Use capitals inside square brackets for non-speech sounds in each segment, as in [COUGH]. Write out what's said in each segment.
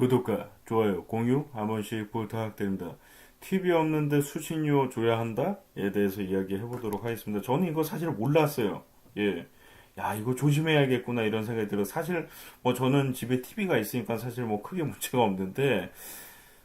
구독과 좋아요, 공유 한 번씩 부탁드립니다. TV 없는데 수신료 줘야 한다?에 대해서 이야기해 보도록 하겠습니다. 저는 이거 사실 몰랐어요. 예. 야, 이거 조심해야겠구나 이런 생각이 들어. 사실 뭐 저는 집에 TV가 있으니까 사실 뭐 크게 [LAUGHS] 문제가 없는데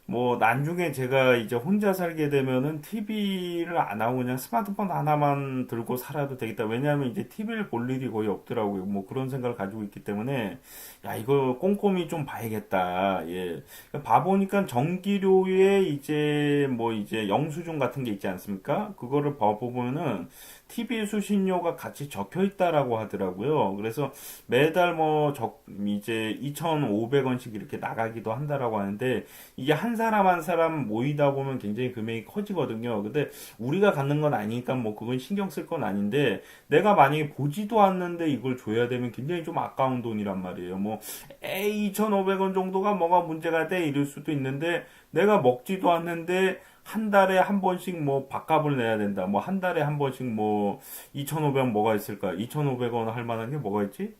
뭐 나중에 제가 이제 혼자 살게 되면은 TV를 안 하고 그냥 스마트폰 하나만 들고 살아도 되겠다. 왜냐하면 이제 TV를 볼 일이 거의 없더라고요. 뭐 그런 생각을 가지고 있기 때문에 야 이거 꼼꼼히 좀 봐야겠다. 예. 봐보니까 전기료에 이제 뭐 이제 영수증 같은 게 있지 않습니까? 그거를 봐보면은 TV 수신료가 같이 적혀 있다라고 하더라고요. 그래서 매달 뭐 적, 이제 2,500원씩 이렇게 나가기도 한다라고 하는데 이게 한 사람 한 사람 모이다 보면 굉장히 금액이 커지거든요. 근데 우리가 갖는 건 아니니까 뭐 그건 신경 쓸 건 아닌데 내가 만약에 보지도 않는데 이걸 줘야 되면 굉장히 좀 아까운 돈이란 말이에요. 뭐 에이 2,500원 정도가 뭐가 문제가 돼 이럴 수도 있는데 내가 먹지도 않는데 한 달에 한 번씩 뭐 밥값을 내야 된다. 뭐 한 달에 한 번씩 뭐 2,500원 뭐가 있을까? 2,500원 할 만한 게 뭐가 있지?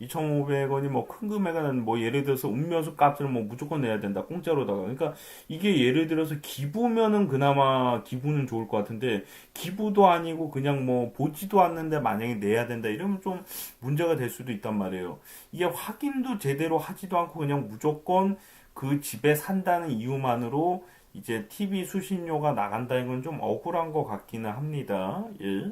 2,500원이 뭐 큰 금액은 뭐 예를 들어서 음료수 값을 뭐 무조건 내야 된다. 공짜로다가. 그러니까 이게 예를 들어서 기부면은 그나마 기부는 좋을 것 같은데 기부도 아니고 그냥 뭐 보지도 않는데 만약에 내야 된다. 이러면 좀 문제가 될 수도 있단 말이에요. 이게 확인도 제대로 하지도 않고 그냥 무조건 그 집에 산다는 이유만으로 이제 TV 수신료가 나간다는 건 좀 억울한 것 같기는 합니다. 예.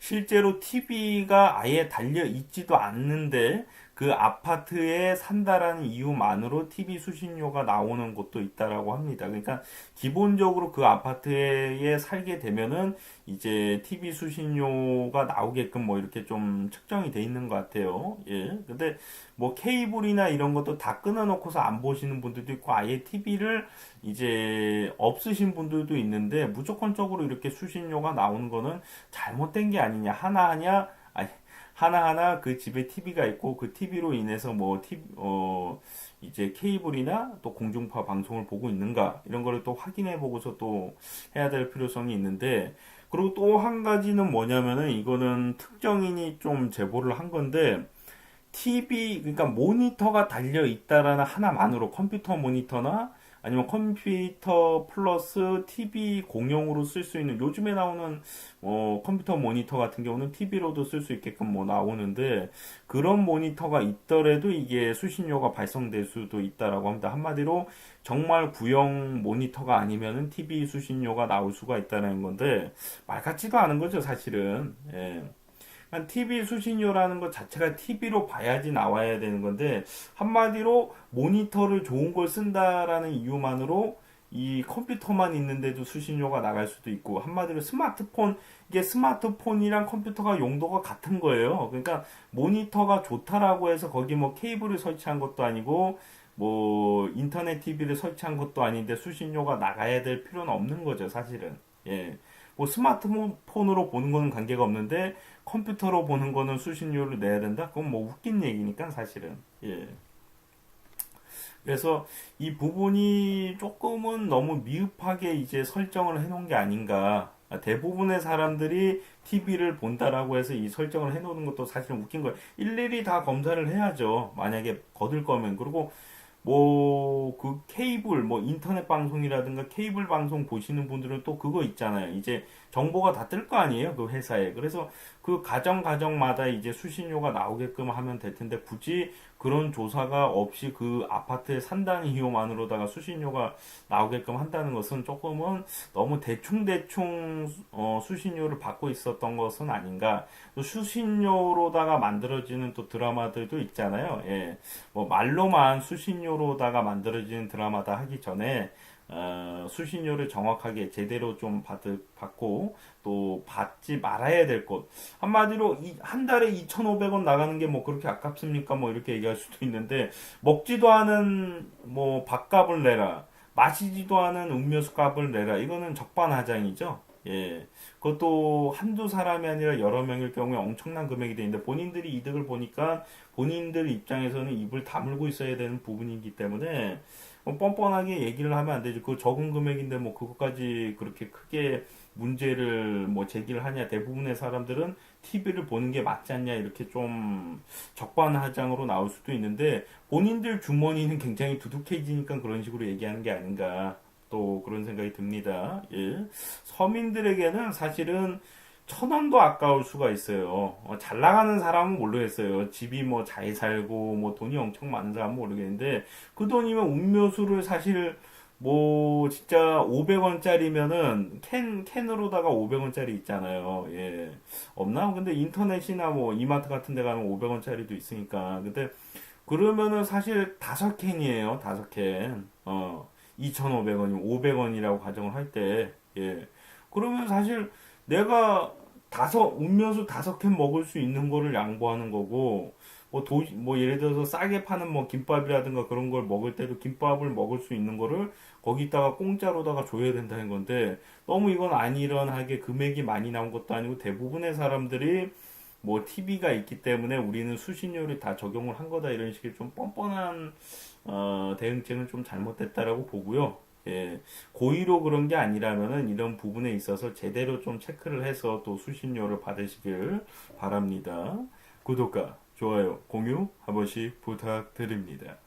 실제로 TV가 아예 달려 있지도 않는데 그 아파트에 산다라는 이유만으로 TV 수신료가 나오는 곳도 있다라고 합니다. 그러니까 기본적으로 그 아파트에 살게 되면은 이제 TV 수신료가 나오게끔 뭐 이렇게 좀 측정이 돼 있는 것 같아요. 예. 근데 뭐 케이블이나 이런 것도 다 끊어놓고서 안 보시는 분들도 있고 아예 TV를 이제 없으신 분들도 있는데 무조건적으로 이렇게 수신료가 나오는 거는 잘못된 게 아니냐 하나하냐 아니 하나하나 그 집에 TV가 있고 그 TV로 인해서 뭐 TV, 어, 이제 케이블이나 또 공중파 방송을 보고 있는가 이런 거를 또 확인해 보고서 또 해야 될 필요성이 있는데 그리고 또 한 가지는 뭐냐면은 이거는 특정인이 좀 제보를 한 건데 TV 그러니까 모니터가 달려 있다라는 하나만으로 컴퓨터 모니터나 아니면 컴퓨터 플러스 TV 공용으로 쓸 수 있는 요즘에 나오는 어, 컴퓨터 모니터 같은 경우는 TV로도 쓸 수 있게끔 뭐 나오는데 그런 모니터가 있더라도 이게 수신료가 발송될 수도 있다라고 합니다. 한마디로 정말 구형 모니터가 아니면은 TV 수신료가 나올 수가 있다는 건데 말 같지도 않은 거죠, 사실은. 예. TV 수신료라는 것 자체가 TV로 봐야지 나와야 되는 건데 한마디로 모니터를 좋은 걸 쓴다라는 이유만으로 이 컴퓨터만 있는데도 수신료가 나갈 수도 있고 한마디로 스마트폰 이게 스마트폰이랑 컴퓨터가 용도가 같은 거예요. 그러니까 모니터가 좋다라고 해서 거기 뭐 케이블을 설치한 것도 아니고 뭐 인터넷 TV를 설치한 것도 아닌데 수신료가 나가야 될 필요는 없는 거죠, 사실은. 예. 뭐 스마트폰으로 보는 거는 관계가 없는데 컴퓨터로 보는 거는 수신료를 내야 된다? 그건 뭐 웃긴 얘기니까 사실은. 예. 그래서 이 부분이 조금은 너무 미흡하게 이제 설정을 해놓은 게 아닌가. 대부분의 사람들이 TV를 본다라고 해서 이 설정을 해놓는 것도 사실 웃긴 거예요. 일일이 다 검사를 해야죠. 만약에 거들 거면. 그리고 뭐 그 케이블 뭐 인터넷 방송이라든가 케이블 방송 보시는 분들은 또 그거 있잖아요. 이제 정보가 다 뜰 거 아니에요. 그 회사에. 그래서 그 가정 가정마다 이제 수신료가 나오게끔 하면 될 텐데 굳이 그런 조사가 없이 그 아파트에 산다는 이유만으로다가 수신료가 나오게끔 한다는 것은 조금은 너무 대충 대충 어, 수신료를 받고 있었던 것은 아닌가. 수신료로다가 만들어지는 또 드라마들도 있잖아요. 예. 뭐 말로만 수신료로다가 만들어지는 드라마다 하기 전에 어, 수신료를 정확하게 제대로 좀 받, 받고 또 받지 말아야 될 것. 한마디로 이, 한 달에 2,500원 나가는 게 뭐 그렇게 아깝습니까? 뭐 이렇게 얘기할 수도 있는데 먹지도 않은 뭐 밥값을 내라. 마시지도 않은 음료수 값을 내라. 이거는 적반하장이죠. 예. 그것도 한두 사람이 아니라 여러 명일 경우에 엄청난 금액이 되는데 본인들이 이득을 보니까 본인들 입장에서는 입을 다물고 있어야 되는 부분이기 때문에 뭐 뻔뻔하게 얘기를 하면 안 되죠. 그 적은 금액인데 뭐 그것까지 그렇게 크게 문제를 뭐 제기를 하냐. 대부분의 사람들은 TV를 보는 게 맞지 않냐 이렇게 좀 적반하장으로 나올 수도 있는데 본인들 주머니는 굉장히 두둑해지니까 그런 식으로 얘기하는 게 아닌가 또 그런 생각이 듭니다. 예. 서민들에게는 사실은 천 원도 아까울 수가 있어요. 어, 잘 나가는 사람은 모르겠어요. 집이 뭐 잘 살고 뭐 돈이 엄청 많은 사람은 모르겠는데 그 돈이면 음료수를 사실 뭐 진짜 500원짜리면은 캔 캔으로다가 500원짜리 있잖아요. 예. 없나? 근데 인터넷이나 뭐 이마트 같은 데 가면 500원짜리도 있으니까. 근데 그러면은 사실 다섯 캔이에요. 다섯 캔. 어. 2,500원이면 500원이라고 가정을 할 때. 예. 그러면 사실 내가 다섯 음료수 다섯 캔 먹을 수 있는 거를 양보하는 거고 뭐 도, 뭐 예를 들어서 싸게 파는 뭐 김밥이라든가 그런 걸 먹을 때도 김밥을 먹을 수 있는 거를 거기다가 공짜로다가 줘야 된다는 건데 너무 이건 아니런하게 금액이 많이 나온 것도 아니고 대부분의 사람들이 뭐 TV가 있기 때문에 우리는 수신료를 다 적용을 한 거다 이런 식의 좀 뻔뻔한 어, 대응책은 좀 잘못됐다라고 보고요. 예, 고의로 그런 게 아니라면은 이런 부분에 있어서 제대로 좀 체크를 해서 또 수신료를 받으시길 바랍니다. 구독과 좋아요, 공유 한 번씩 부탁드립니다.